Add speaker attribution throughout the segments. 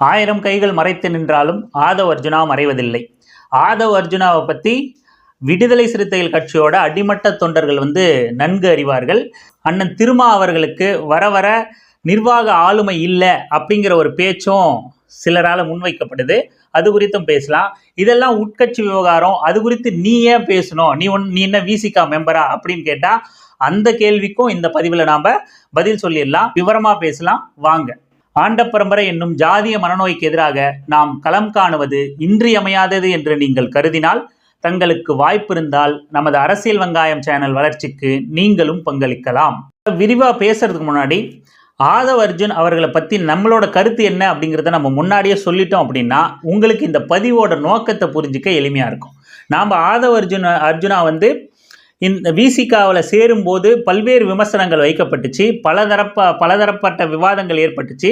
Speaker 1: ஆயிரம் கைகள் மறைத்து நின்றாலும் ஆதவ் அர்ஜுனா மறைவதில்லை. ஆதவ் அர்ஜுனாவை பற்றி விடுதலை சிறுத்தைகள் கட்சியோட அடிமட்ட தொண்டர்கள் வந்து நன்கு அறிவார்கள். அண்ணன் திருமா அவர்களுக்கு வர வர நிர்வாக ஆளுமை இல்லை அப்படிங்கிற ஒரு பேச்சும் சிலரால் முன்வைக்கப்படுது. அது குறித்தும் பேசலாம். இதெல்லாம் உட்கட்சி விவகாரம். அது குறித்து நீ ஏன் பேசணும்? நீ ஒன் நீ என்ன விசிகா மெம்பரா அப்படின்னு கேட்டால் அந்த கேள்விக்கும் இந்த பதிவில் நாம் பதில் சொல்லிடலாம். விவரமாக பேசலாம். வாங்க. ஆண்ட பரம்பரை என்னும் ஜாதிய மனநோய்க்கு எதிராக நாம் களம் காணுவது இன்றியமையாதது என்று நீங்கள் கருதினால் தங்களுக்கு வாய்ப்பிருந்தால் நமது அரசியல் வெங்காயம் சேனல் வளர்ச்சிக்கு நீங்களும் பங்களிக்கலாம். விரிவா பேசுறதுக்கு முன்னாடி ஆதவ் அர்ஜுன் அவர்களை பற்றி நம்மளோட கருத்து என்ன அப்படிங்கிறத நம்ம முன்னாடியே சொல்லிட்டோம் அப்படின்னா உங்களுக்கு இந்த பதிவோட நோக்கத்தை புரிஞ்சிக்க எளிமையாக இருக்கும். நாம் ஆதவ் அர்ஜுன் அர்ஜுனா வந்து இந்த விசிகாவில் சேரும்போது பல்வேறு விமர்சனங்கள் வைக்கப்பட்டுச்சு. பலதரப்ப பலதரப்பட்ட விவாதங்கள் ஏற்பட்டுச்சு.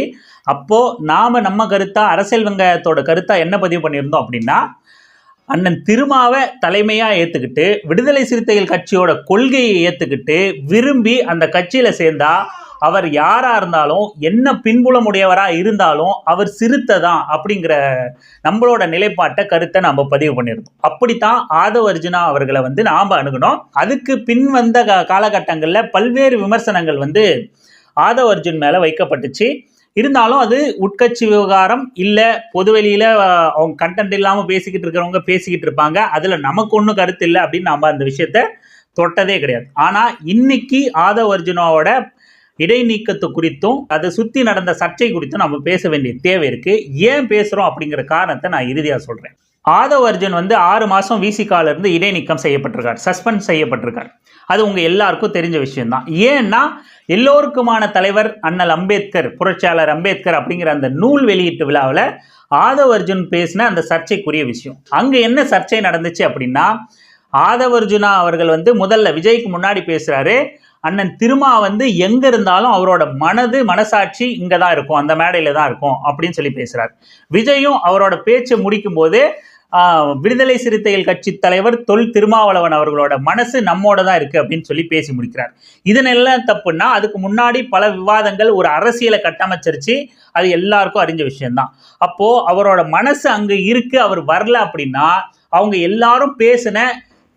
Speaker 1: அப்போது நாம் நம்ம கருத்தாக அரசியல் வெங்காயத்தோட கருத்தாக என்ன பதிவு பண்ணியிருந்தோம் அப்படின்னா அண்ணன் திருமாவை தலைமையாக ஏற்றுக்கிட்டு விடுதலை சிறுத்தைகள் கட்சியோட கொள்கையை ஏற்றுக்கிட்டு விரும்பி அந்த கட்சியில் சேர்ந்தால் அவர் யாராக இருந்தாலும் என்ன பின்புலமுடையவராக இருந்தாலும் அவர் சிறுத்தை தான் அப்படிங்கிற நம்மளோட நிலைப்பாட்டை கருத்தை நம்ம பதிவு பண்ணியிருந்தோம் அப்படித்தான் ஆதவ அர்ஜுனா அவர்களை வந்து நாம் அணுகணும். அதுக்கு பின் வந்த காலகட்டங்களில் பல்வேறு விமர்சனங்கள் வந்து ஆதவ அர்ஜுன் மேலே வைக்கப்பட்டுச்சு. இருந்தாலும் அது உட்கட்சி விவகாரம் இல்லை பொதுவெளியில் அவங்க கண்டென்ட் இல்லாமல் பேசிக்கிட்டு இருக்கிறவங்க பேசிக்கிட்டு இருப்பாங்க. அதில் நமக்கு ஒன்றும் கருத்து இல்லை அப்படின்னு நம்ம அந்த விஷயத்த தொட்டதே கிடையாது. ஆனால் இன்னைக்கு ஆதவ் அர்ஜுனாவோட இடைநீக்கத்து குறித்தும் அதை சுற்றி நடந்த சர்ச்சை குறித்தும் நம்ம பேச வேண்டிய தேவை இருக்குது ஏன் பேசுகிறோம் அப்படிங்கிற காரணத்தை நான் இறுதியாக சொல்கிறேன் ஆதவ் அர்ஜுன் வந்து ஆறு மாதம் விசிகால இருந்து இடைநீக்கம் செய்யப்பட்டிருக்கார். சஸ்பெண்ட் செய்யப்பட்டிருக்கார். அது உங்கள் எல்லாருக்கும் தெரிஞ்ச விஷயம்தான். ஏன்னா எல்லோருக்குமான தலைவர் அண்ணல் அம்பேத்கர் புரட்சியாளர் அம்பேத்கர் அப்படிங்கிற அந்த நூல் வெளியீட்டு விழாவில் ஆதவ் அர்ஜுன் பேசின அந்த சர்ச்சைக்குரிய விஷயம். அங்கே என்ன சர்ச்சை நடந்துச்சு அப்படின்னா ஆதவர்ஜுனா அவர்கள் வந்து முதல்ல விஜய்க்கு முன்னாடி பேசுகிறாரு அண்ணன் திருமா வந்து எங்கே இருந்தாலும் அவரோட மனது மனசாட்சி இங்கே தான் இருக்கும் அந்த மேடையில் தான் இருக்கும் அப்படின்னு சொல்லி பேசுறார். விஜயும் அவரோட பேச்சை முடிக்கும் போது விடுதலை சிறுத்தைகள் கட்சி தலைவர் தொல் திருமாவளவன் அவர்களோட மனசு நம்மோட தான் இருக்கு அப்படின்னு சொல்லி பேசி முடிக்கிறார். இதனெல்லாம் தப்புன்னா அதுக்கு முன்னாடி பல விவாதங்கள் ஒரு அரசியலை கட்டமைச்சிருச்சு. அது எல்லாருக்கும் அறிஞ்ச விஷயம்தான். அப்போ அவரோட மனசு அங்க இருக்கு அவர் வரல அப்படின்னா அவங்க எல்லாரும் பேசின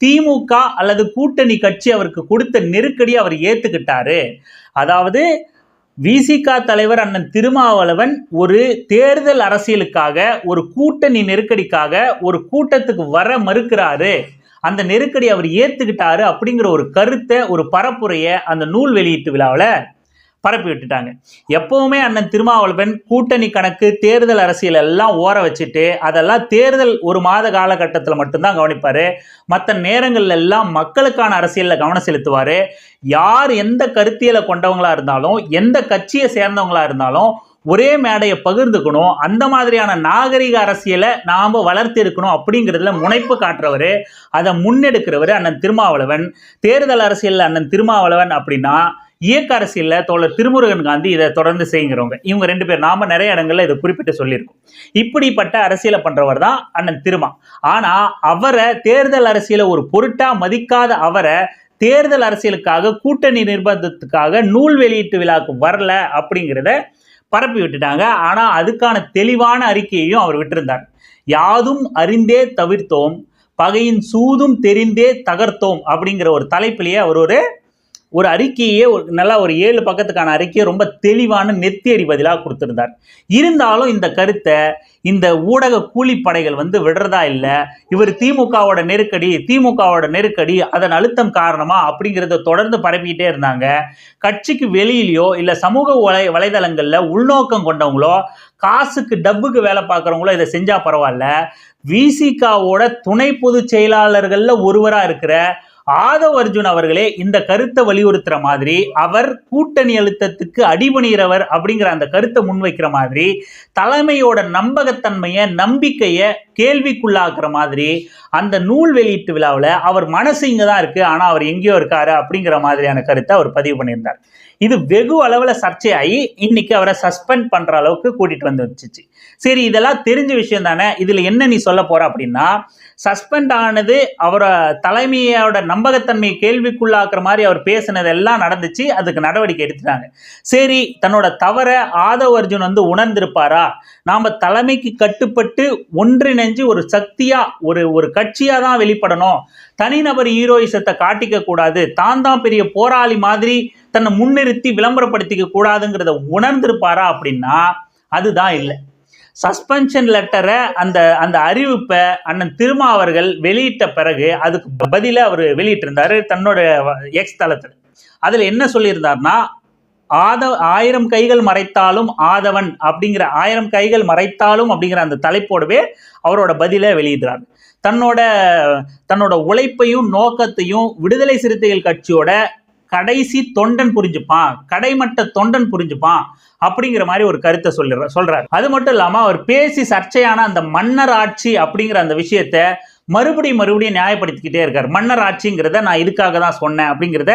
Speaker 1: திமுக அல்லது கூட்டணி கட்சி அவருக்கு கொடுத்த நெருக்கடி அவர் ஏற்றுக்கிட்டாரு அதாவது விசிக தலைவர் அண்ணன் திருமாவளவன் ஒரு தேர்தல் அரசியலுக்காக ஒரு கூட்டணி நெருக்கடிக்காக ஒரு கூட்டத்துக்கு வர மறுக்கிறாரு. அந்த நெருக்கடி அவர் ஏத்துக்கிட்டாரு அப்படிங்கிற ஒரு கருத்தை ஒரு பரப்புரையை அந்த நூல் வெளியீட்டு விழாவில் பரப்பி விட்டுட்டாங்க. எப்பவுமே அண்ணன் திருமாவளவன் கூட்டணி கணக்கு தேர்தல் அரசியல் எல்லாம் ஓர வச்சுட்டு அதெல்லாம் தேர்தல் ஒரு மாத காலகட்டத்தில் மட்டும்தான் கவனிப்பார். மற்ற நேரங்கள்ல எல்லாம் மக்களுக்கான அரசியலில் கவனம் செலுத்துவார். யார் எந்த கருத்தியலை கொண்டவங்களா இருந்தாலும் எந்த கட்சியை சேர்ந்தவங்களா இருந்தாலும் ஒரே மேடையை பகிர்ந்துக்கணும். அந்த மாதிரியான நாகரிக அரசியலை நாம் வளர்த்து இருக்கணும் அப்படிங்கிறதுல முனைப்பு காட்டுறவர். அதை முன்னெடுக்கிறவர் அண்ணன் திருமாவளவன். தேர்தல் அரசியலில் அண்ணன் திருமாவளவன் அப்படின்னா இயக்க அரசியலில் தோழர் திருமுருகன் காந்தி இதை தொடர்ந்து செய்கிறவங்க. இவங்க ரெண்டு பேர். நாம நிறைய இடங்கள்ல இதை குறிப்பிட்டு சொல்லியிருக்கோம். இப்படிப்பட்ட அரசியலை பண்றவர் தான் அண்ணன் திருமா. ஆனா அவரை தேர்தல் அரசியலை ஒரு பொருட்டா மதிக்காத அவரை தேர்தல் அரசியலுக்காக கூட்டணி நிர்பந்தத்துக்காக நூல் வெளியீட்டு விழாக்கு வரல அப்படிங்கிறத பரப்பி விட்டுட்டாங்க. ஆனால் அதுக்கான தெளிவான அறிக்கையையும் அவர் விட்டிருந்தார். யாதும் அறிந்தே தவிர்த்தோம் பகையின் சூதும் தெரிந்தே தகர்த்தோம் அப்படிங்கிற ஒரு தலைப்பிலேயே அவர் ஒரு ஒரு அறிக்கையே ஒரு நல்லா ஒரு ஏழு பக்கத்துக்கான அறிக்கையை ரொம்ப தெளிவான நெத்தியறி பதிலாக கொடுத்துருந்தார். இருந்தாலும் இந்த கருத்தை இந்த ஊடக கூலிப்படைகள் வந்து விடுறதா இல்லை இவர் திமுகவோட நெருக்கடி திமுகவோட நெருக்கடி அதன் அழுத்தம் காரணமா அப்படிங்கிறத தொடர்ந்து பரப்பிக்கிட்டே இருந்தாங்க. கட்சிக்கு வெளியிலையோ இல்லை சமூக வலை வலைதளங்களில் உள்நோக்கம் கொண்டவங்களோ காசுக்கு டப்புக்கு வேலை பார்க்குறவங்களோ இதை செஞ்சால் பரவாயில்ல. விசிகாவோட துணை பொதுச் செயலாளர்களில் ஒருவராக இருக்கிற ஆதவ் அர்ஜுன் அவர்களே இந்த கருத்தை வலியுறுத்துற மாதிரி அவர் கூட்டணி அழுத்தத்துக்கு அடிபணிகிறவர் அப்படிங்கிற அந்த கருத்தை முன்வைக்கிற மாதிரி தலைமையோட நம்பகத்தன்மையை நம்பிக்கையை கேள்விக்குள்ளாக்குற மாதிரி அந்த நூல் வெளியீட்டு விழாவில் அவர் மனசு இங்கே தான் இருக்கு ஆனால் அவர் எங்கேயோ இருக்காரு அப்படிங்கிற மாதிரியான கருத்தை அவர் பதிவு பண்ணியிருந்தார். இது வெகு அளவில் சர்ச்சையாகி இன்னைக்கு அவரை சஸ்பெண்ட் பண்ற அளவுக்கு கூட்டிட்டு வந்து வச்சுச்சு. சரி இதெல்லாம் தெரிஞ்ச விஷயம் தானே. இதுல என்ன நீ சொல்ல போற அப்படின்னா சஸ்பெண்ட் ஆனது அவரை தலைமையோட நம்பகத்தன்மை கேள்விக்குள்ளாக்குற மாதிரி அவர் பேசினது எல்லாம் நடந்துச்சு. அதுக்கு நடவடிக்கை எடுத்துட்டாங்க. சரி தன்னோட தவற ஆதவ அர்ஜுன் வந்து உணர்ந்திருப்பாரா? நாம் தலைமைக்கு கட்டுப்பட்டு ஒன்றிணைஞ்சு ஒரு சக்தியாக ஒரு ஒரு கட்சியாக தான் வெளிப்படணும். தனிநபர் ஹீரோயிசத்தை காட்டிக்க கூடாது. தான் தான் பெரிய போராளி மாதிரி தன்னை முன்னிறுத்தி விளம்பரப்படுத்திக்க கூடாதுங்கிறத உணர்ந்திருப்பாரா அப்படின்னா அதுதான் இல்லை. சஸ்பென்ஷன் லெட்டரை அந்த அந்த அறிவிப்பை அண்ணன் திருமா அவர்கள் வெளியிட்ட பிறகு அதுக்கு பதிலாக அவர் வெளியிட்டிருந்தார் தன்னோட எக்ஸ் தளத்தில். அதில் என்ன சொல்லியிருந்தார்னா ஆத ஆயிரம் கைகள் மறைத்தாலும் ஆதவன் அப்படிங்கிற ஆயிரம் கைகள் மறைத்தாலும் அப்படிங்கிற அந்த தலைப்போடவே அவரோட பதிலை வெளியிடுறார். தன்னோட தன்னோட உழைப்பையும் நோக்கத்தையும் விடுதலை சிறுத்தைகள் கட்சியோட கடைசி தொண்டன் புரிஞ்சுப்பான் கடைமட்ட தொண்டன் புரிஞ்சுப்பான் அப்படிங்கிற மாதிரி ஒரு கருத்தை சொல்லிடுற சொல்றாரு. அது மட்டும் இல்லாமல் அவர் பேசி சர்ச்சையான அந்த மன்னர் ஆட்சி அப்படிங்கிற அந்த விஷயத்த மறுபடியும் மறுபடியும் நியாயப்படுத்திக்கிட்டே இருக்கார். மன்னர் ஆட்சிங்கிறத நான் இதுக்காக தான் சொன்னேன் அப்படிங்கிறத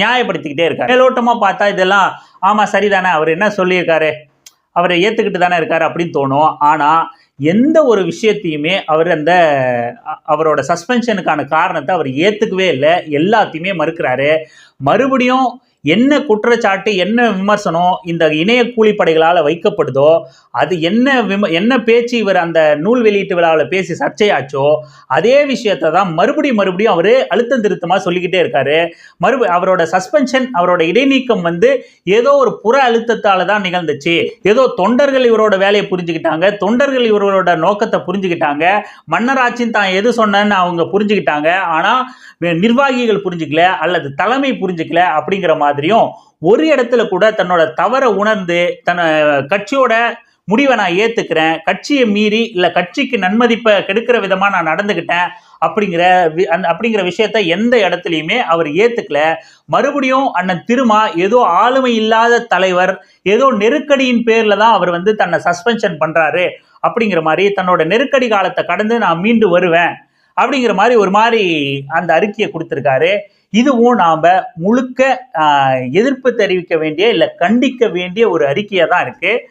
Speaker 1: நியாயப்படுத்திக்கிட்டே இருக்கார். மேலோட்டமாக பார்த்தா இதெல்லாம் ஆமா சரிதானே அவர் என்ன சொல்லியிருக்காரு? அவரை ஏத்துக்கிட்டு தானே இருக்காரு அப்படின்னு தோணும். ஆனா எந்த ஒரு விஷயத்தையுமே அவர் அந்த அவரோட சஸ்பென்ஷனுக்கான காரணத்தை அவர் ஏத்துக்கவே இல்லை. எல்லாத்தையுமே மறுக்கிறாரு. மறுபடியும் என்ன குற்றச்சாட்டு என்ன விமர்சனம் இந்த இணைய கூலிப்படைகளால் வைக்கப்படுதோ அது என்ன விம என்ன பேச்சு இவர் அந்த நூல் வெளியீட்டு விழாவில் பேசி சர்ச்சையாச்சோ அதே விஷயத்தை தான் மறுபடியும் மறுபடியும் அவர் அழுத்தம் திருத்தமாக சொல்லிக்கிட்டே இருக்காரு. மறுப அவரோட சஸ்பென்ஷன் அவரோட இடைநீக்கம் வந்து ஏதோ ஒரு புற அழுத்தத்தால் தான் நிகழ்ந்துச்சு. ஏதோ தொண்டர்கள் இவரோட வேலையை புரிஞ்சுக்கிட்டாங்க தொண்டர்கள் இவரோட நோக்கத்தை புரிஞ்சுக்கிட்டாங்க மன்னராட்சின்னு தான் எது சொன்னேன்னு அவங்க புரிஞ்சுக்கிட்டாங்க ஆனால் நிர்வாகிகள் புரிஞ்சுக்கல அல்லது தலைமை புரிஞ்சுக்கல அப்படிங்கிற மாதிரி மாதிரியும் ஒரு இடத்துல கூட தன்னோட தவறை உணர்ந்து தன்னை கட்சியோட முடிவை நான் ஏற்றுக்கிறேன் கட்சியை மீறி இல்லை கட்சிக்கு நன்மதிப்பை கெடுக்கிற விதமாக நான் நடந்துக்கிட்டேன் அப்படிங்கிற வி- அந்த அப்படிங்கிற விஷயத்த எந்த இடத்துலையுமே அவர் ஏற்றுக்கல மறுபடியும் அண்ணன் திருமா ஏதோ ஆளுமை இல்லாத தலைவர் ஏதோ நெருக்கடியின் பேரில் தான் அவர் வந்து தன்னை சஸ்பென்ஷன் பண்ணுறாரு அப்படிங்கிற மாதிரி தன்னோட நெருக்கடி காலத்தை கடந்து நான் மீண்டு வருவேன். அப்படிங்கிற மாதிரி ஒரு மாதிரி அந்த அறிக்கையை கொடுத்துருக்காரு. இதுவும் நாம் முழுக்க எதிர்ப்பு தெரிவிக்க வேண்டிய இல்லை கண்டிக்க வேண்டிய ஒரு அறிக்கையாக தான் இருக்குது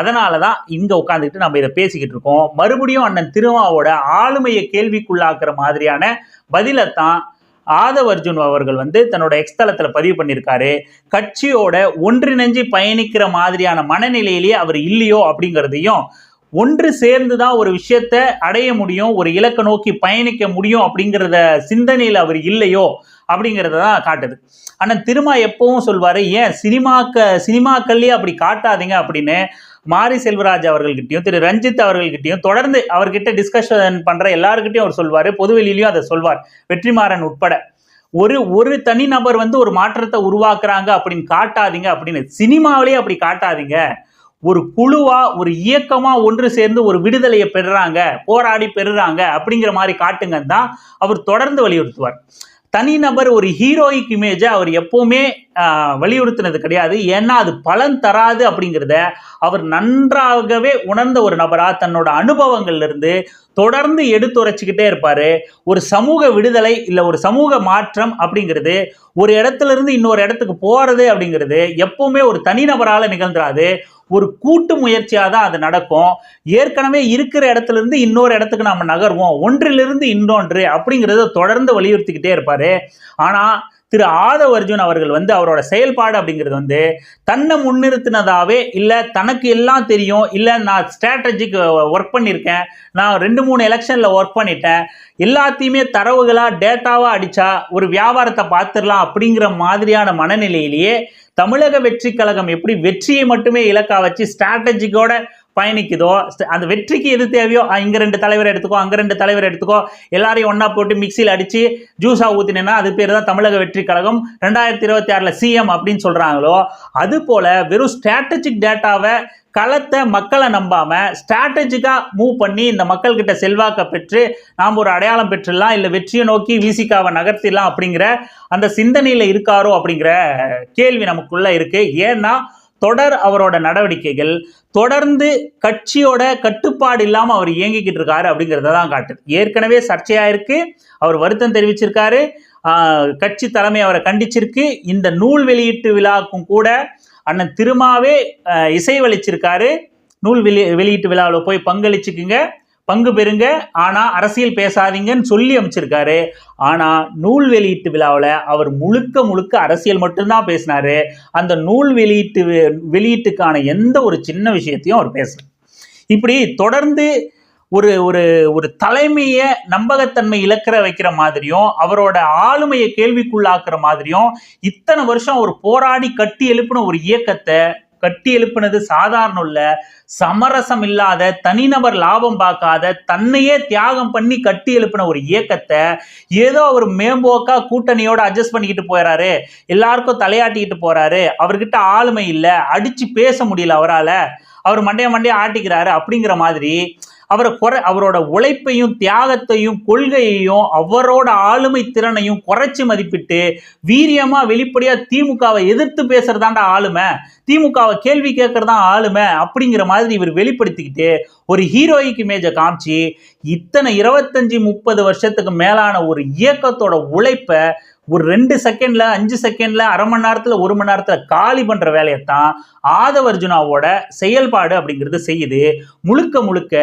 Speaker 1: அதனால தான் இங்கே உட்காந்துக்கிட்டு நம்ம இதை பேசிக்கிட்டு இருக்கோம். மறுபடியும் அண்ணன் திருமாவோட ஆளுமையை கேள்விக்குள்ளாக்குற மாதிரியான பதிலை தான் ஆதவ் அர்ஜுன் அவர்கள் வந்து தன்னோட எக்ஸ்தலத்தில் பதிவு பண்ணியிருக்காரு. கட்சியோட ஒன்றிணைஞ்சு பயணிக்கிற மாதிரியான மனநிலையிலேயே அவர் இல்லையோ அப்படிங்கிறதையும் ஒன்று சேர்ந்து தான் ஒரு விஷயத்த அடைய முடியும் ஒரு இலக்கை நோக்கி பயணிக்க முடியும் அப்படிங்கிறத சிந்தனையில் அவர் இல்லையோ அப்படிங்கிறத தான் காட்டுது. ஆனால் திருமா எப்பவும் சொல்வார் ஏன் சினிமாக்க சினிமாக்கள்லேயே அப்படி காட்டாதீங்க அப்படின்னு மாரி செல்வராஜ் அவர்கள்கிட்டயும் திரு ரஞ்சித் அவர்கள்கிட்டையும் தொடர்ந்து அவர்கிட்ட டிஸ்கஷன் பண்ணுற எல்லாருக்கிட்டையும் அவர் சொல்வார். பொதுவெளியிலையும் அதை சொல்வார் வெற்றிமாறன் உட்பட ஒரு ஒரு தனிநபர் வந்து ஒரு மாற்றத்தை உருவாக்குறாங்க அப்படின்னு காட்டாதீங்க அப்படின்னு. சினிமாவிலேயே அப்படி காட்டாதீங்க. ஒரு குழுவா ஒரு இயக்கமா ஒன்று சேர்ந்து ஒரு விடுதலையை பெறுறாங்க போராடி பெறுறாங்க அப்படிங்கிற மாதிரி காட்டுங்கன்னு தான் அவர் தொடர்ந்து வலியுறுத்துவார். தனிநபர் ஒரு ஹீரோயிக் இமேஜை அவர் எப்போவுமே வலியுறுத்தினது கிடையாது. ஏன்னா அது பலன் தராது அப்படிங்கிறத அவர் நன்றாகவே உணர்ந்த ஒரு நபராக தன்னோட அனுபவங்கள்லேருந்து தொடர்ந்து எடுத்துரைச்சிக்கிட்டே இருப்பார். ஒரு சமூக விடுதலை இல்லை ஒரு சமூக மாற்றம் அப்படிங்கிறது ஒரு இடத்துல இருந்து இன்னொரு இடத்துக்கு போகிறது அப்படிங்கிறது எப்போவுமே ஒரு தனிநபரால் நிகழ்ந்துராது. ஒரு கூட்டு முயற்சியாக தான் அது நடக்கும். ஏற்கனவே இருக்கிற இடத்துல இருந்து இன்னொரு இடத்துக்கு நாம் நகர்வோம். ஒன்றிலிருந்து இன்னொன்று அப்படிங்கிறத தொடர்ந்து வலியுறுத்திக்கிட்டே இருப்பார். ஆனால் திரு ஆதவ அர்ஜுன் அவர்கள் வந்து அவரோட செயல்பாடு அப்படிங்கிறது வந்து தன்னை முன்னிறுத்தினதாவே இல்லை தனக்கு எல்லாம் தெரியும் இல்லை நான் ஸ்ட்ராட்டஜிக் ஒர்க் பண்ணியிருக்கேன் நான் ரெண்டு மூணு எலெக்ஷனில் ஒர்க் பண்ணிட்டேன் எல்லாத்தையுமே தரவுகளாக டேட்டாவாக அடித்தா ஒரு வியாபாரத்தை பார்த்துடலாம் அப்படிங்கிற மாதிரியான மனநிலையிலேயே தமிழக வெற்றி கழகம் எப்படி வெற்றியை மட்டுமே இலக்கா வச்சு ஸ்ட்ராட்டஜிக்கோட பயணிக்குதோ அந்த வெற்றிக்கு எது தேவையோ இங்கே ரெண்டு தலைவர் எடுத்துக்கோ அங்கே ரெண்டு தலைவர் எடுத்துக்கோ எல்லாரையும் ஒன்றா போட்டு மிக்சியில் அடித்து ஜூஸாக ஊத்தினேன்னா அது பேர் தான் தமிழக வெற்றி கழகம். ரெண்டாயிரத்தி இருபத்தி ஆறில் சிஎம் அப்படின்னு சொல்கிறாங்களோ அது போல் வெறும் ஸ்ட்ராட்டஜிக் டேட்டாவை களத்தை மக்களை நம்பாமல் ஸ்ட்ராட்டஜிக்காக மூவ் பண்ணி இந்த மக்கள்கிட்ட செல்வாக்க பெற்று நாம் ஒரு அடையாளம் பெற்றுடலாம் இல்லை வெற்றியை நோக்கி விசிகாவை நகர்த்திடலாம் அப்படிங்கிற அந்த சிந்தனையில் இருக்காரோ அப்படிங்கிற கேள்வி நமக்குள்ளே இருக்குது ஏன்னா தொடர் அவரோட நடவடிக்கைகள் தொடர்ந்து கட்சியோட கட்டுப்பாடு இல்லாமல் அவர் இயங்கிக்கிட்டு இருக்காரு அப்படிங்கிறத தான் காட்டுது. ஏற்கனவே சர்ச்சையாக இருக்கு அவர் வருத்தம் தெரிவிச்சிருக்காரு கட்சி தலைமை அவரை கண்டிச்சிருக்கு. இந்த நூல் வெளியீட்டு விழாவுக்கும் கூட அண்ணன் திருமாவே இசைவளிச்சிருக்காரு நூல் வெளி வெளியீட்டு விழாவில் போய் பங்களிச்சுக்குங்க. பங்கு பெறுங்க. ஆனால் அரசியல் பேசாதீங்கன்னு சொல்லி அமைச்சிருக்காரு. ஆனால் நூல் வெளியீட்டு விழாவில் அவர் முழுக்க முழுக்க அரசியல் மட்டும்தான் பேசினாரு. அந்த நூல் வெளியீட்டு வெளியீட்டுக்கான எந்த ஒரு சின்ன விஷயத்தையும் அவர் பேசல. இப்படி தொடர்ந்து ஒரு ஒரு ஒரு தலைமையை நம்பகத்தன்மை இழக்கிற வைக்கிற மாதிரியும் அவரோட ஆளுமையை கேள்விக்குள்ளாக்குற மாதிரியும் இத்தனை வருஷம் ஒரு போராடி கட்டி எழுப்பின ஒரு இயக்கத்தை கட்டி எழுப்பினது சாதாரணம் இல்ல. சமரசம் இல்லாத தனிநபர் லாபம் பார்க்காத தன்னையே தியாகம் பண்ணி கட்டி எழுப்பின ஒரு இயக்கத்தை ஏதோ அவர் மேம்போக்கா கூட்டணியோட அட்ஜஸ்ட் பண்ணிக்கிட்டு போயிறாரு. எல்லாருக்கும் தலையாட்டிக்கிட்டு போறாரு. அவர்கிட்ட ஆளுமை இல்லை. அடிச்சு பேச முடியல அவரால். அவர் மண்டைய மண்டைய ஆட்டிக்கிறாரு. அப்படிங்கிற மாதிரி அவரை குறை அவரோட உழைப்பையும் தியாகத்தையும் கொள்கையையும் அவரோட ஆளுமை திறனையும் குறைச்சி மதிப்பிட்டு வீரியமாக வெளிப்படையாக திமுகவை எதிர்த்து பேசுகிறதாண்டா ஆளுமை. திமுகவை கேள்வி கேட்குறதான் ஆளுமை அப்படிங்கிற மாதிரி இவர் வெளிப்படுத்திக்கிட்டு ஒரு ஹீரோயிக் இமேஜை காமிச்சு இத்தனை இருபத்தஞ்சி முப்பது வருஷத்துக்கு மேலான ஒரு இயக்கத்தோட உழைப்பை ஒரு ரெண்டு செகண்ட்ல அஞ்சு செகண்ட்ல அரை மணி நேரத்துல ஒரு மணி நேரத்துல காலி பண்ற வேலையைத்தான் ஆதவர்ஜுனாவோட செயல்பாடு அப்படிங்கிறது செய்யுது. முழுக்க முழுக்க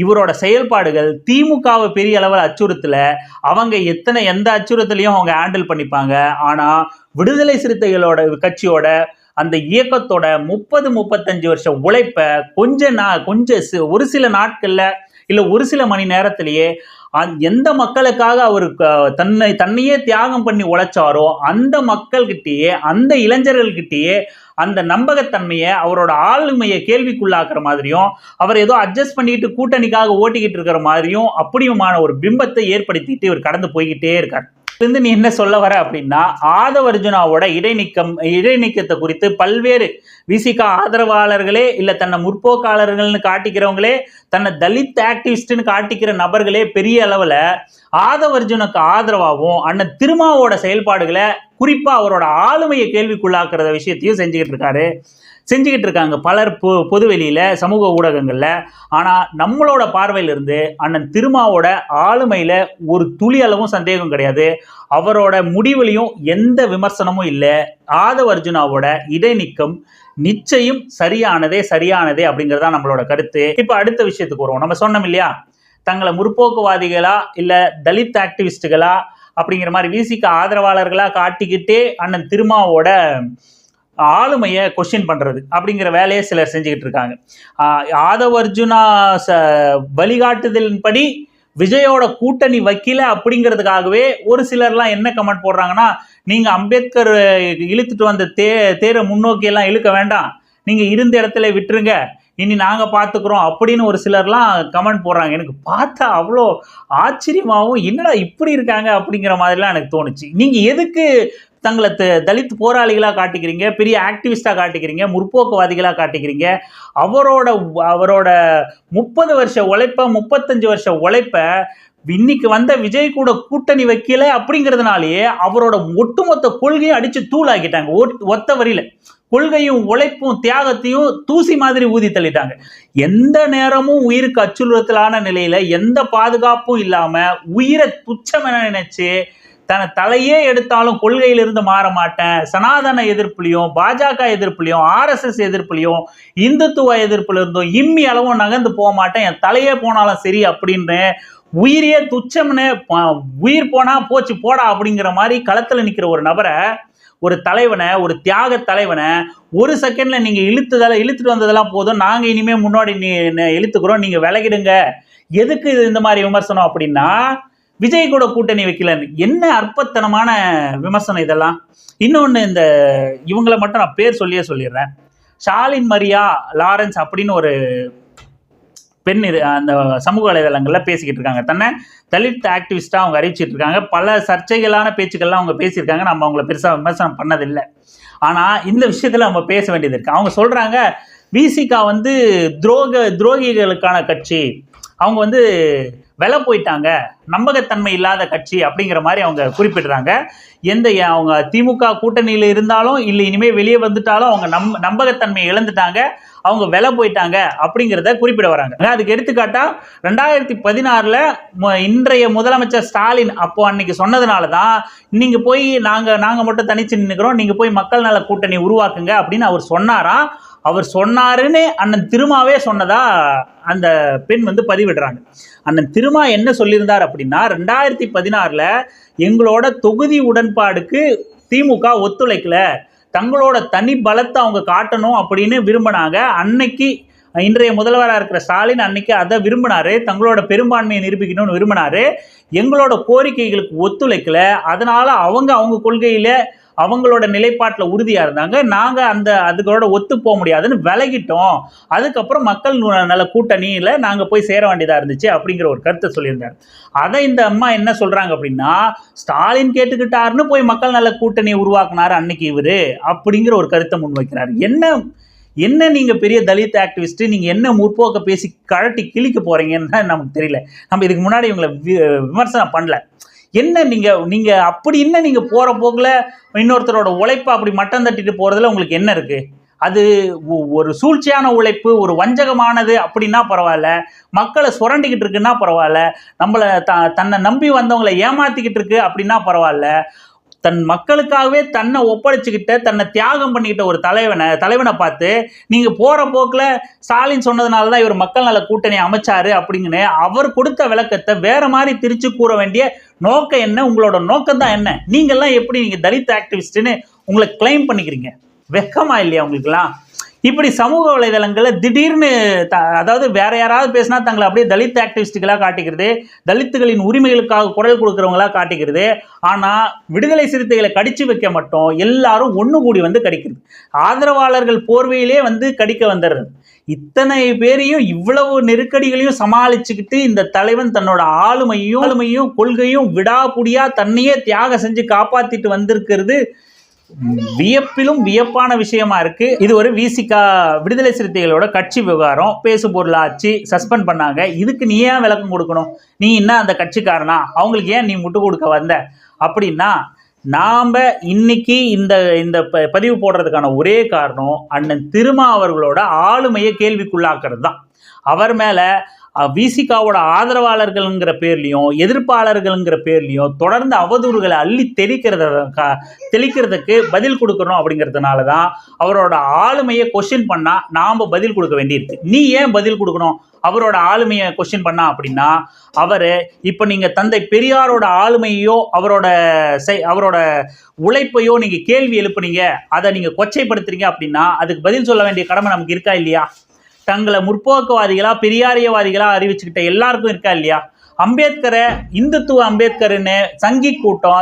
Speaker 1: இவரோட செயல்பாடுகள் திமுகவை பெரிய அளவில் அச்சுறுத்தல. அவங்க எத்தனை எந்த அச்சுறுத்தலையும் அவங்க ஹேண்டில் பண்ணிப்பாங்க. ஆனா விடுதலை சிறுத்தைகளோட கட்சியோட அந்த இயக்கத்தோட முப்பது முப்பத்தஞ்சு வருஷம் உழைப்ப கொஞ்ச நா கொஞ்சம் ஒரு சில நாட்கள்ல இல்ல ஒரு சில மணி நேரத்திலேயே எந்த மக்களுக்காக அவர் க- தன்னை தன்னையே தியாகம் பண்ணி உழைச்சாரோ அந்த மக்கள்கிட்டயே அந்த இளைஞர்கள்கிட்டயே அந்த நம்பகத்தன்மையை அவரோட ஆளுமையை கேள்விக்குள்ளாக்குற மாதிரியும் அவர் ஏதோ அட்ஜஸ்ட் பண்ணிக்கிட்டு கூட்டணிக்காக ஓட்டிக்கிட்டு இருக்கிற மாதிரியும் அப்படியுமான ஒரு பிம்பத்தை ஏற்படுத்திட்டு இவர் கடந்து போய்கிட்டே இருக்கார். இருந்து நீ என்ன சொல்ல வர அப்படின்னா ஆதவர்ஜுனாவோட இடைநீக்கம் இடைநீக்கத்தை குறித்து பல்வேறு விசிகா ஆதரவாளர்களே இல்லை தன்னை முற்போக்காளர்கள்னு காட்டிக்கிறவங்களே தன்னை தலித் ஆக்டிவிஸ்ட்னு காட்டிக்கிற நபர்களே பெரிய அளவில் ஆதவர்ஜுனுக்கு ஆதரவாகவும் அண்ணன் திருமாவோட செயல்பாடுகளை குறிப்பாக அவரோட ஆளுமையை கேள்விக்குள்ளாக்குற விஷயத்தையும் செஞ்சுக்கிட்டு இருக்காரு. செஞ்சுக்கிட்டு இருக்காங்க பலர் பொ பொதுவெளியில் சமூக ஊடகங்களில். ஆனால் நம்மளோட பார்வையிலிருந்து அண்ணன் திருமாவோட ஆளுமையில் ஒரு துளி அளவும் சந்தேகம் கிடையாது. அவரோட முடிவுலையும் எந்த விமர்சனமும் இல்லை. ஆதவ அர்ஜுனாவோட இடைநீக்கம் நிச்சயம் சரியானதே சரியானதே அப்படிங்கிறதா நம்மளோட கருத்து. இப்போ அடுத்த விஷயத்துக்கு வருவோம். நம்ம சொன்னோம் இல்லையா? தங்களை முற்போக்குவாதிகளா இல்லை தலித் ஆக்டிவிஸ்டுகளா அப்படிங்கிற மாதிரி விசிக்கு ஆதரவாளர்களாக காட்டிக்கிட்டே அண்ணன் திருமாவோட ஆளுமையை கொஸ்டின் பண்ணுறது அப்படிங்கிற வேலையை சிலர் செஞ்சுக்கிட்டு இருக்காங்க. ஆதவ அர்ஜுனா ச வழிகாட்டுதலின்படி விஜயோட கூட்டணி வைக்கல அப்படிங்கிறதுக்காகவே ஒரு சிலர்லாம் என்ன கமெண்ட் போடுறாங்கன்னா நீங்கள் அம்பேத்கர் இழுத்துட்டு வந்த தே தேரை முன்னோக்கியெல்லாம் இழுக்க வேண்டாம். நீங்கள் இருந்த இடத்துல விட்டுருங்க. இனி நாங்கள் பார்த்துக்குறோம் அப்படின்னு ஒரு சிலர்லாம் கமெண்ட் போடுறாங்க. எனக்கு பார்த்தா அவ்வளோ ஆச்சரியமாகவும் என்னடா இப்படி இருக்காங்க அப்படிங்கிற மாதிரிலாம் எனக்கு தோணுச்சு. நீங்கள் எதுக்கு தங்களை த- தலித் போராளிகளாக காட்டிக்கிறீங்க பெரிய ஆக்டிவிஸ்டாக காட்டிக்கிறீங்க முற்போக்குவாதிகளாக காட்டிக்கிறீங்க. அவரோட அவரோட முப்பது வருஷ உழைப்ப முப்பத்தஞ்சு வருஷ உழைப்பை இன்னைக்கு வந்த விஜய் கூட கூட்டணி வைக்கல அப்படிங்கிறதுனாலயே அவரோட ஒட்டுமொத்த கொள்கையும் அடிச்சு தூளாக்கிட்டாங்க. ஒத்- ஒத்த வரியில. கொள்கையும் உழைப்பும் தியாகத்தையும் தூசி மாதிரி ஊதி தள்ளிட்டாங்க. எந்த நேரமும் உயிருக்கு அச்சுறுத்தலான நிலையில எந்த பாதுகாப்பும் இல்லாம உயிரை துச்சமென நினைச்சு தன தலையே எடுத்தாலும் கொள்கையிலிருந்து மாற மாட்டேன். சனாதன எதிர்ப்புலையும் பாஜக எதிர்ப்புலையும் ஆர்எஸ்எஸ் எதிர்ப்புலையும் இந்துத்துவ எதிர்ப்புல இருந்தும் இம்மி அளவும் நகர்ந்து போக மாட்டேன். என் தலையே போனாலும் சரி அப்படின்னு உயிரியே துச்சம்னு உயிர் போனா போச்சு போடா அப்படிங்கிற மாதிரி களத்தில் நிற்கிற ஒரு நபரை ஒரு தலைவனை ஒரு தியாக தலைவனை ஒரு செகண்ட்ல நீங்க இழுத்துதால இழுத்துட்டு வந்ததெல்லாம் போதும். நாங்க இனிமே முன்னாடி நீ இழுத்துக்கிறோம் நீங்க விலகிடுங்க. எதுக்கு இது இந்த மாதிரி விமர்சனம் அப்படின்னா விஜய் கூட கூட்டணி வைக்கலன்னு. என்ன அற்பத்தனமான விமர்சனம் இதெல்லாம்? இன்னொன்று இந்த இவங்களை மட்டும் நான் பேர் சொல்லியே சொல்லிடுறேன். ஷாலின் மரியா லாரன்ஸ் அப்படின்னு ஒரு பெண் இது அந்த சமூக வலைதளங்களில் பேசிக்கிட்டு இருக்காங்க. தன்னை தலித் ஆக்டிவிஸ்டாக அவங்க அறிவிச்சிட்டு இருக்காங்க. பல சர்ச்சைகளான பேச்சுக்கள்லாம் அவங்க பேசியிருக்காங்க. நம்ம அவங்கள பெருசாக விமர்சனம் பண்ணதில்லை. ஆனால் இந்த விஷயத்தில் நம்ம பேச வேண்டியது இருக்கு. அவங்க சொல்கிறாங்க விசிகா வந்து துரோக துரோகிகளுக்கான கட்சி. அவங்க வந்து விலை போயிட்டாங்க. நம்பகத்தன்மை இல்லாத கட்சி அப்படிங்கிற மாதிரி அவங்க குறிப்பிடுறாங்க. எந்த அவங்க திமுக கூட்டணியில் இருந்தாலும் இல்லை இனிமேல் வெளியே வந்துட்டாலும் அவங்க நம் நம்பகத்தன்மை இழந்துட்டாங்க. அவங்க விலை போயிட்டாங்க அப்படிங்கிறத குறிப்பிட வராங்க. அதுக்கு எடுத்துக்காட்டா ரெண்டாயிரத்தி பதினாறில் இன்றைய முதலமைச்சர் ஸ்டாலின் அப்போ அன்னைக்கு சொன்னதுனால தான் நீங்கள் போய் நாங்கள் நாங்கள் மட்டும் தனிச்சு நின்னுக்கிறோம் நீங்கள் போய் மக்கள் நல கூட்டணி உருவாக்குங்க அப்படின்னு அவர் சொன்னாராம். அவர் சொன்னாருன்னு அண்ணன் திருமாவே சொன்னதா அந்த பெண் வந்து பதிவிடுறாங்க. அண்ணன் திருமா என்ன சொல்லியிருந்தார் அப்படின்னா ரெண்டாயிரத்தி பதினாறில் எங்களோட தொகுதி உடன்பாடுக்கு திமுக ஒத்துழைக்கல. தங்களோட தனி பலத்தை அவங்க காட்டணும் அப்படின்னு விரும்பினாங்க. அன்னைக்கு இன்றைய முதல்வராக இருக்கிற ஸ்டாலின் அன்னைக்கு அதை விரும்பினாரு. தங்களோட பெரும்பான்மையை நிரூபிக்கணும்னு விரும்பினாரு. எங்களோட கோரிக்கைகளுக்கு ஒத்துழைக்கல. அதனால அவங்க அவங்க கொள்கையில அவங்களோட நிலைப்பாட்டில் உறுதியாக இருந்தாங்க. நாங்கள் அந்த அதுகளோட ஒத்து போக முடியாதுன்னு விலகிட்டோம். அதுக்கப்புறம் மக்கள் நு- நல கூட்டணியில் நாங்கள் போய் சேர வேண்டியதாக இருந்துச்சு அப்படிங்கிற ஒரு கருத்தை சொல்லியிருந்தார். அதை இந்த அம்மா என்ன சொல்கிறாங்க அப்படின்னா ஸ்டாலின் கேட்டுக்கிட்டாருன்னு போய் மக்கள் நல கூட்டணியை உருவாக்குனாரு அன்னைக்கு இவர் அப்படிங்கிற ஒரு கருத்தை முன்வைக்கிறார். என்ன என்ன நீங்கள் பெரிய தலித் ஆக்டிவிஸ்ட் நீங்கள் என்ன முற்போக்க பேசி கழட்டி கிழிக்க போகிறீங்கன்னு தான் நமக்கு தெரியல. நம்ம இதுக்கு முன்னாடி இவங்களை வி- விமர்சனம் பண்ணல. என்ன நீங்கள் நீங்கள் அப்படி என்ன நீங்கள் போகிற போக்கில் இன்னொருத்தரோட உழைப்பை அப்படி மட்டம் தட்டிட்டு போகிறதுல உங்களுக்கு என்ன இருக்குது அது ஒ- ஒரு சூழ்ச்சியான உழைப்பு ஒரு வஞ்சகமானது அப்படின்னா பரவாயில்ல. மக்களை சுரண்டிக்கிட்டு இருக்குன்னா பரவாயில்ல. நம்மளை த தன்னை நம்பி வந்தவங்களை ஏமாத்திக்கிட்டு இருக்கு அப்படின்னா பரவாயில்ல. தன் மக்களுக்காகவே தன்னை ஒப்படைச்சிக்கிட்ட தன்னை தியாகம் பண்ணிக்கிட்ட ஒரு தலைவனை தலைவனை பார்த்து நீங்கள் போகிற போக்கில் ஸ்டாலின் சொன்னதுனால தான் இவர் மக்கள் நல கூட்டணி அமைச்சாரு அப்படிங்கன்னு அவர் கொடுத்த விளக்கத்தை வேற மாதிரி திரிச்சு கூற வேண்டிய நோக்கம் என்ன? உங்களோட நோக்கம் தான் என்ன? நீங்கள்லாம் எப்படி நீங்கள் தலித் ஆக்டிவிஸ்ட்டுன்னு உங்களை கிளைம் பண்ணிக்கிறீங்க? வெக்கமா இல்லையா உங்களுக்குலாம் இப்படி சமூக வலைதளங்களில் திடீர்னு த அதாவது வேற யாராவது பேசினா தங்களை அப்படியே தலித் ஆக்டிவிஸ்டுகளாக காட்டிக்கிறது தலித்துகளின் உரிமைகளுக்காக குரல் கொடுக்குறவங்களா காட்டிக்கிறது. ஆனால் விடுதலை சிறுத்தைகளை கடிச்சு வைக்க மட்டும் எல்லாரும் ஒன்று கூடி வந்து கடிக்கிறது. ஆதரவாளர்கள் போர்வையிலே வந்து கடிக்க வந்துடுறது. இத்தனை பேரையும் இவ்வளவு நெருக்கடிகளையும் சமாளிச்சுக்கிட்டு இந்த தலைவன் தன்னோட ஆளுமையும் ஆளுமையும் கொள்கையும் விடாப்புடியா தன்னையே தியாகம் செஞ்சு காப்பாத்திட்டு வந்திருக்கிறது வியப்பிலும் வியப்பான விஷயமா இருக்கு. இது ஒரு விசிகா விடுதலை சிறுத்தைகளோட கட்சி விவகாரம். பேசு பொருளாச்சு சஸ்பெண்ட் பண்ணாங்க. இதுக்கு நீ ஏன் விளக்கம் கொடுக்கணும்? நீ என்ன அந்த கட்சிக்காரனா? அவங்களுக்கு ஏன் நீ முட்டு கொடுக்க வந்த? அப்படின்னா நாம் இன்னைக்கு இந்த இந்த ப- பதிவு போடுறதுக்கான ஒரே காரணம் அண்ணன் திருமா அவர்களோட ஆளுமையை கேள்விக்குள்ளாக்குறது தான் அவர் மேலே விசிகாவோட ஆதரவாளர்கள்ங்கிற பேர்லையும் எதிர்ப்பாளர்கள்ங்கிற பேர்லையும் தொடர்ந்து அவதூறுகளை அள்ளி தெளிக்கிறத தெளிக்கிறதுக்கு பதில் கொடுக்கணும் அப்படிங்கிறதுனால தான் அவரோட ஆளுமையை கொஸ்டின் பண்ணால் நாம் பதில் கொடுக்க வேண்டியிருக்கு. நீ ஏன் பதில் கொடுக்கணும்? அவரோட ஆளுமையை கொஸ்டின் பண்ணா அப்படின்னா அவர் இப்போ நீங்கள் தந்தை பெரியாரோட ஆளுமையோ அவரோட செய் அவரோட உழைப்பையோ நீங்கள் கேள்வி எழுப்புனீங்க அதை நீங்கள் கொச்சைப்படுத்துறீங்க அப்படின்னா அதுக்கு பதில் சொல்ல வேண்டிய கடமை நமக்கு இருக்கா இல்லையா? தங்களை முற்போக்குவாதிகளா பெரியாரியவாதிகளா அறிவிச்சுக்கிட்ட எல்லாருக்கும் இருக்கா இல்லையா? அம்பேத்கரை இந்துத்துவ அம்பேத்கர்னு சங்கி கூட்டம்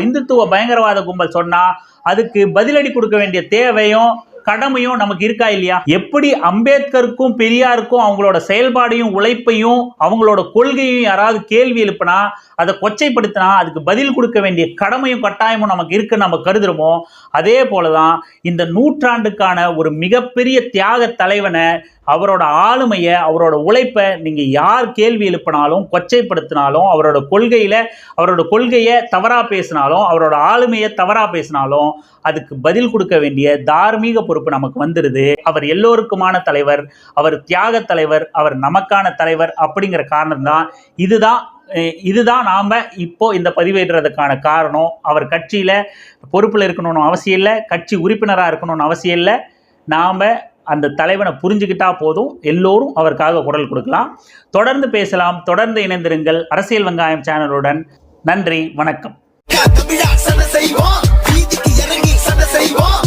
Speaker 1: இந்துத்துவ பயங்கரவாத கும்பல் சொன்னா அதுக்கு பதிலடி கொடுக்க வேண்டிய தேவையும் கடமையும் நமக்கு இருக்கா இல்லையா? எப்படி அம்பேத்கருக்கும் பெரியாருக்கும் அவங்களோட செயல்பாடையும் உழைப்பையும் அவங்களோட கொள்கையும் யாராவது கேள்வி எழுப்பினா அதை கொச்சைப்படுத்தினா அதுக்கு பதில் கொடுக்க வேண்டிய கடமையும் கட்டாயமும் நமக்கு இருக்குன்னு நம்ம கருதுறோமோ அதே போலதான் இந்த நூற்றாண்டுக்கான ஒரு மிகப்பெரிய தியாக தலைவனை அவரோட ஆளுமையை அவரோட உழைப்பை நீங்கள் யார் கேள்வி எழுப்பினாலும் கொச்சைப்படுத்தினாலும் அவரோட கொள்கையில் அவரோட கொள்கையை தவறாக பேசினாலும் அவரோட ஆளுமையை தவறாக பேசினாலும் அதுக்கு பதில் கொடுக்க வேண்டிய தார்மீக பொறுப்பு நமக்கு வந்துடுது அவர் எல்லோருக்குமான தலைவர் அவர் தியாக தலைவர் அவர் நமக்கான தலைவர் அப்படிங்கிற காரணம் தான் இதுதான் இதுதான் நாம் இப்போ இந்த பதிவேற்றதுக்கான காரணம். அவர் கட்சியில் பொறுப்பில் இருக்கணும்னு அவசியம் இல்லை கட்சி உறுப்பினராக இருக்கணும்னு அவசியம் இல்லை. நாம் அந்த தலைவனை புரிஞ்சுக்கிட்டா போதும். எல்லோரும் அவருக்காக குரல் கொடுக்கலாம். தொடர்ந்து பேசலாம். தொடர்ந்து இணைந்திருங்கள். அரசியல் வெங்காயம் சேனலுடன். நன்றி. வணக்கம்.
Speaker 2: செய்வோம்.